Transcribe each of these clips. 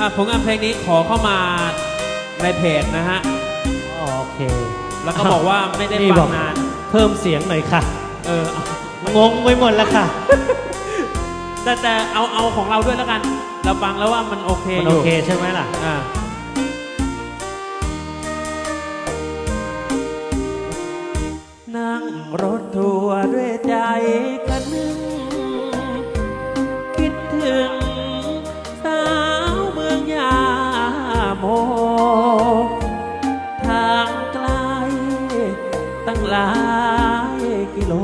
อะผลงานเพลงนี้ขอเข้ามาในเพจนะฮะ โอเคแล้วก็บอกว่าไม่ได้นี่ฟับองกนาน เพิ่มเสียงหน่อยค่ะ เออเอางงไปหมดแล้วค่ะ แต่แต่เอาเอาของเราด้วยแล้วกัน เราฟังแล้วว่ามันโอเคมันอโอยู่เคใช่ไหมล่ะ อ่านั่งรถทัวร์ด้วย งหลายกิโล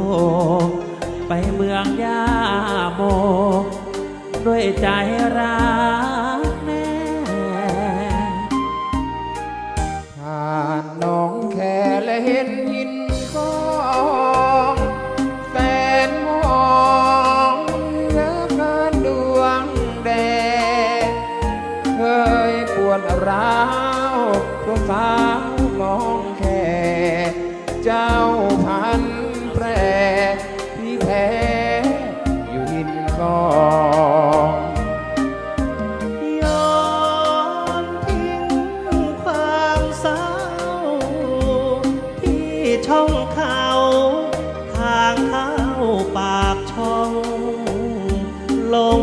ไปเมืองยาโม ด้วยใจรักแน่ผ่านน้องแคและเห็นหินกองแสนมองเหลือเกินดวงแดงเคยปวดร้าวเพราะสาวน้อง เจ้าพันแปรที่แพ้อยู่หินกองย้อนทิ้งความเศร้า ที่ช่องเขาทางเข้าปากช่อง ลง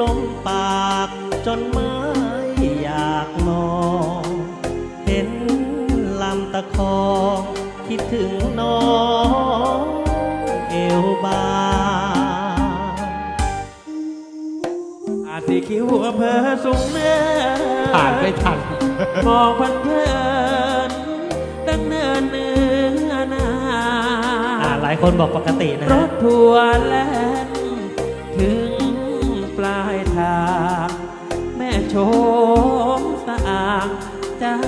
ลมปากจนไม่อยากมอง เห็นลำตะคอ คิดถึงน้องเอวบางอาสีคิ้วอำเภอสูงเนินผ่านไม่ทันมองพันเพลินตั้งเนินเนื้อนาอ่าหลายคนบอกปกตินะรฮะถทัวร์แล่นถึงปลายทาง แม่โชมสะอาง เจ้า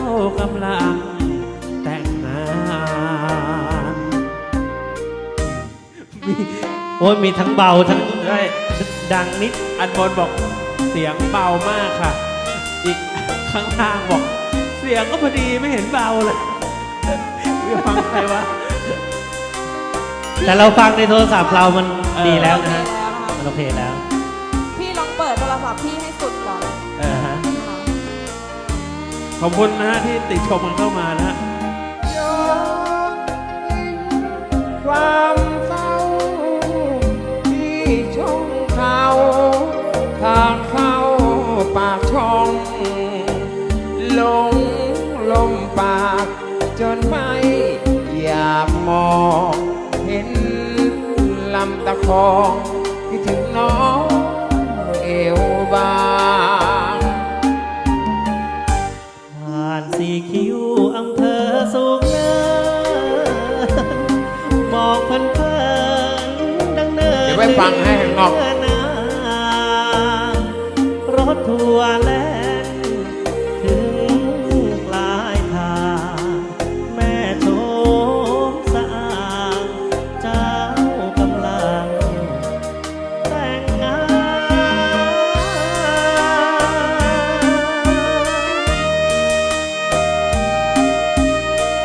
กำลังแต่ง โอ้ยมีทั้งเบาทั้งใช่ดังนิดอันบนบอกเสียงเบามากค่ะ อีกข้างล่างบอก เสียงก็พอดีไม่เห็นเบาเลยไม่ฟังใครวะแต่เราฟังในโทรศัพท์เรามันเออ ดีแล้วนะโอฮะเคแล้วนะคะมันโอเคแล้วพี่ลองเปิดโทรศัพท์พี่ให้สุดก่อนเออนะฮะค่ะขอบคุณนะฮะที่ติดชมมันเข้ามานะฮะย้อนทิ้งความเศร้าที่ ช่องเขาทางเข้าปากช่อง ลงลมปากจนไม่อยากมองเห็นลำตะคองคิดถึงน้องเอวบางผ่านสีคิ้วอำเภอสูงเนินมองเพลินเพลิ ฟังให้ข้างนอกรถทัวร์แล้ว